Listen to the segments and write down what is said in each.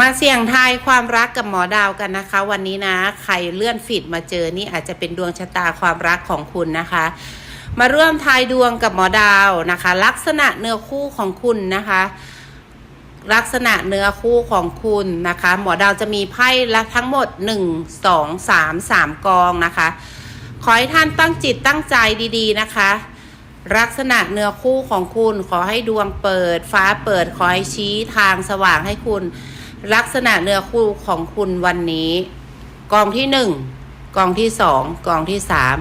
มาเสี่ยงทายความรักกับหมอดาวกันนะคะ วันนี้นะ ใครเลื่อนฟีดมาเจอนี่อาจจะเป็นดวงชะตาความรักของคุณนะคะ มาร่วมทายดวงกับหมอดาวนะคะ ลักษณะเนื้อคู่ของคุณนะคะ ลักษณะเนื้อคู่ของคุณนะคะ หมอดาวจะมีไพ่ละทั้งหมด 1 2 3 3 กองนะคะ ขอให้ท่านตั้งจิตตั้งใจดีๆนะคะลักษณะเนื้อคู่ของคุณขอให้ดวงเปิด ฟ้าเปิดขอให้ชี้ทางสว่างให้คุณ ลักษณะเนื้อคู่ของคุณวันนี้ กองที่หนึ่งกองที่สองกองที่สาม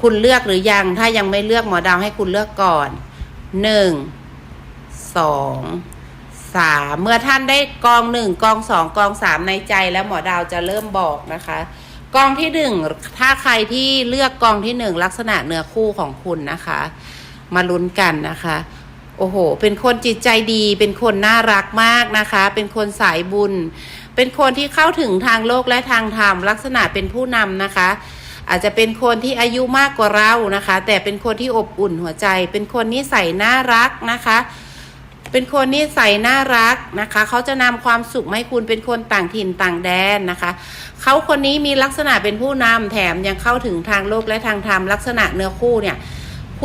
คุณเลือกหรือยัง ถ้ายังไม่เลือกหมอดาวให้คุณเลือกก่อนหนึ่งสองสามเมื่อท่านได้กองหนึ่งกองสองกองสามในใจแล้วหมอดาวจะเริ่มบอกนะคะ กองที่หนึ่งถ้าใครที่เลือกกองที่หนึ่งลักษณะเนื้อคู่ของคุณนะคะ มาลุ้นกันนะคะ โอ้โห เป็นคนจิตใจดี เป็นคนน่ารักมากนะคะ เป็นคนสายบุญ เป็นคนที่เข้าถึงทางโลกและทางธรรม ลักษณะเป็นผู้นำนะคะ อาจจะเป็นคนที่อายุมากกว่าเรานะคะ แต่เป็นคนที่อบอุ่นหัวใจ เป็นคนนิสัยน่ารักนะคะ เป็นคนนิสัยน่ารักนะคะ เขาจะนำความสุขมาให้คุณ เป็นคนต่างถิ่นต่างแดนนะคะ เขาคนนี้มีลักษณะเป็นผู้นำแถมยังเข้าถึงทางโลกและทางธรรม ลักษณะเนื้อคู่เนี่ย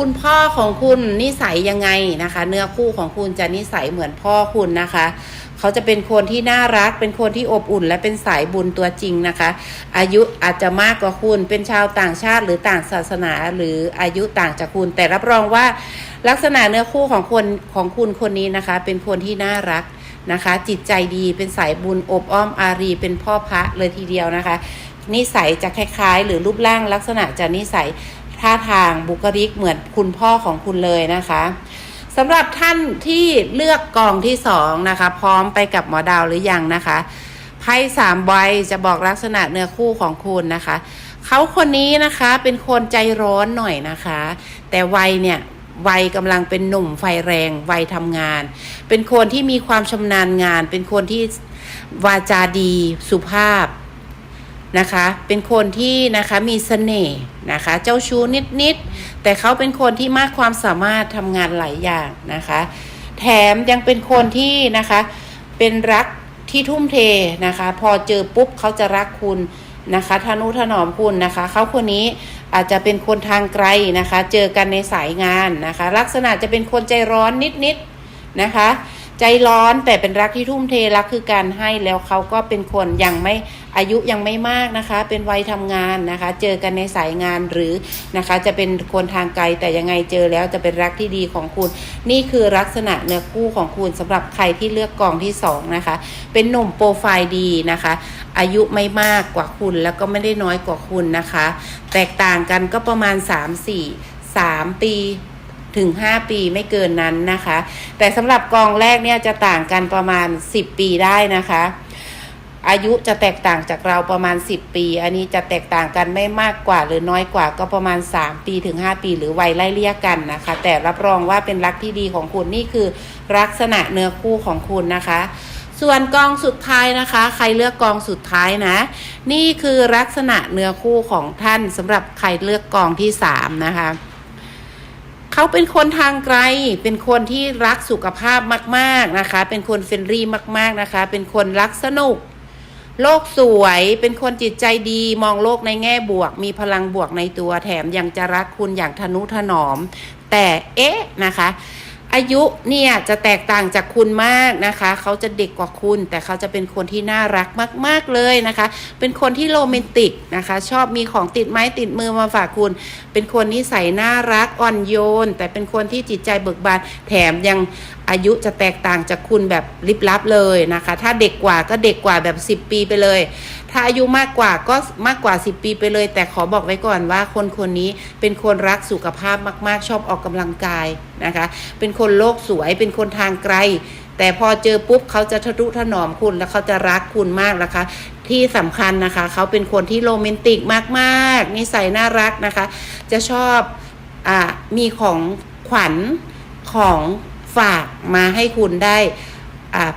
คุณพ่อของคุณนิสัยยังไงนะคะ เนื้อคู่ของคุณจะนิสัยเหมือนพ่อคุณนะคะ เขาจะเป็นคนที่น่ารัก เป็นคนที่อบอุ่น และเป็นสายบุญตัวจริงนะคะ อายุอาจจะมากกว่าคุณ เป็นชาวต่างชาติหรือต่างศาสนา หรืออายุต่างจากคุณ แต่รับรองว่าลักษณะเนื้อคู่ของคนของคุณคนนี้นะคะ เป็นคนที่น่ารักนะคะ จิตใจดีเป็นสายบุญอบอ้อมอารี เป็นพ่อพระเลยทีเดียวนะคะนิสัยจะคล้ายๆ หรือรูปร่างลักษณะจะนิสัย ท่าทางบุคลิกเหมือนคุณพ่อของคุณเลยนะคะสำหรับท่านที่เลือกกองที่สองนะคะ พร้อมไปกับหมอดาวหรือยังนะคะไพ่สามใบจะบอกลักษณะเนื้อคู่ของคุณนะคะ เขาคนนี้นะคะเป็นคนใจร้อนหน่อยนะคะ แต่วัยเนี่ยวัยกำลังเป็นหนุ่มไฟแรงวัยทำงาน เป็นคนที่มีความชำนาญงาน เป็นคนที่วาจาดีสุภาพ นะคะ เป็นคนที่นะคะมีเสน่ห์นะคะ เจ้าชู้นิดๆ แต่เขาเป็นคนที่มากความสามารถทำงานหลายอย่างนะคะ แถมยังเป็นคนที่นะคะเป็นรักที่ทุ่มเทนะคะ พอเจอปุ๊บเขาจะรักคุณนะคะทนุถนอมคุณนะคะเขาคนนี้อาจจะเป็นคนทางไกลนะคะ เจอกันในสายงานนะคะ ลักษณะจะเป็นคนใจร้อนนิดๆนะคะ ใจร้อนแต่เป็นรักที่ทุ่มเทรักคือการให้แล้วเขาก็เป็นคนยังไม่อายุยังไม่มากนะคะ เป็นวัยทำงานนะคะ เจอกันในสายงานหรือนะคะ จะเป็นคนทางไกลแต่ยังไงเจอแล้วจะเป็นรักที่ดีของคุณ นี่คือลักษณะเนื้อคู่ของคุณสำหรับใครที่เลือกกองที่สองนะคะ เป็นหนุ่มโปรไฟล์ดีนะคะ อายุไม่มากกว่าคุณแล้วก็ไม่ได้น้อยกว่าคุณนะคะ แตกต่างกันก็ประมาณ 3 4 3 ปี ถึง 5 ปีไม่เกินนั้นนะคะ แต่สำหรับกองแรกเนี่ยจะต่างกันประมาณ 10 ปีได้นะคะ อายุจะแตกต่างจากเราประมาณ 10 ปี อันนี้จะแตกต่างกันไม่มากกว่าหรือน้อยกว่าก็ประมาณ 3 ปีถึง 5 ปี หรือวัยไล่เลี่ยกันนะคะ แต่รับรองว่าเป็นรักที่ดีของคุณนี่คือลักษณะเนื้อคู่ของคุณนะคะส่วนกองสุดท้ายนะคะ ใครเลือกกองสุดท้ายนะ นี่คือลักษณะเนื้อคู่ของท่านสำหรับใครเลือกกองที่สามนะคะ เขาเป็นคนทางไกล เป็นคนที่รักสุขภาพมาก ๆนะคะ เป็นคนเฟรนลี่มาก ๆนะคะ เป็นคนรักสนุก โลกสวย เป็นคนจิตใจดี มองโลกในแง่บวก มีพลังบวกในตัวแถมยังจะรักคุณอย่างทนุถนอม แต่เอ๊ะนะคะ อายุเนี่ยจะแตกต่างจากคุณมากนะคะ เขาจะเด็กกว่าคุณ แต่เขาจะเป็นคนที่น่ารักมาก ๆเลยนะคะ เป็นคนที่โรแมนติกนะคะ ชอบมีของติดไม้ติดมือมาฝากคุณ เป็นคนนิสัยน่ารักอ่อนโยน แต่เป็นคนที่จิตใจเบิกบานแถมยังอายุจะแตกต่างจากคุณแบบลิบลับเลยนะคะ ถ้าเด็กกว่าก็เด็กกว่าแบบ 10 ปีไปเลย ถ้าอายุมากกว่าก็มากกว่า 10 ปีไปเลย แต่ขอบอกไว้ก่อนว่าคนคนนี้เป็นคนรักสุขภาพมาก ๆ ชอบออกกำลังกายนะคะ เป็นคนโลกสวย เป็นคนทางไกล แต่พอเจอปุ๊บเขาจะทะนุถนอมคุณแล้วเขาจะรักคุณมากนะคะ ที่สำคัญนะคะ เขาเป็นคนที่โรแมนติกมากๆนิสัยน่ารักนะคะ จะชอบอมีของขวัญของ ฝากมาให้คุณได้อ่า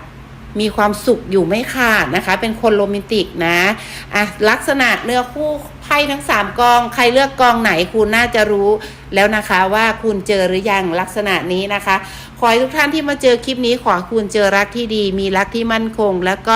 มีความสุขอยู่ไม่ขาดนะคะ เป็นคนโรแมนติกนะอะลักษณะเนื้อคู่ไพ่ทั้งสามกอง ใครเลือกกองไหนคุณน่าจะรู้แล้วนะคะว่าคุณเจอหรือยังลักษณะนี้นะคะ ขอให้ทุกท่านที่มาเจอคลิปนี้ขอคุณเจอรักที่ดี มีรักที่มั่นคง แล้วก็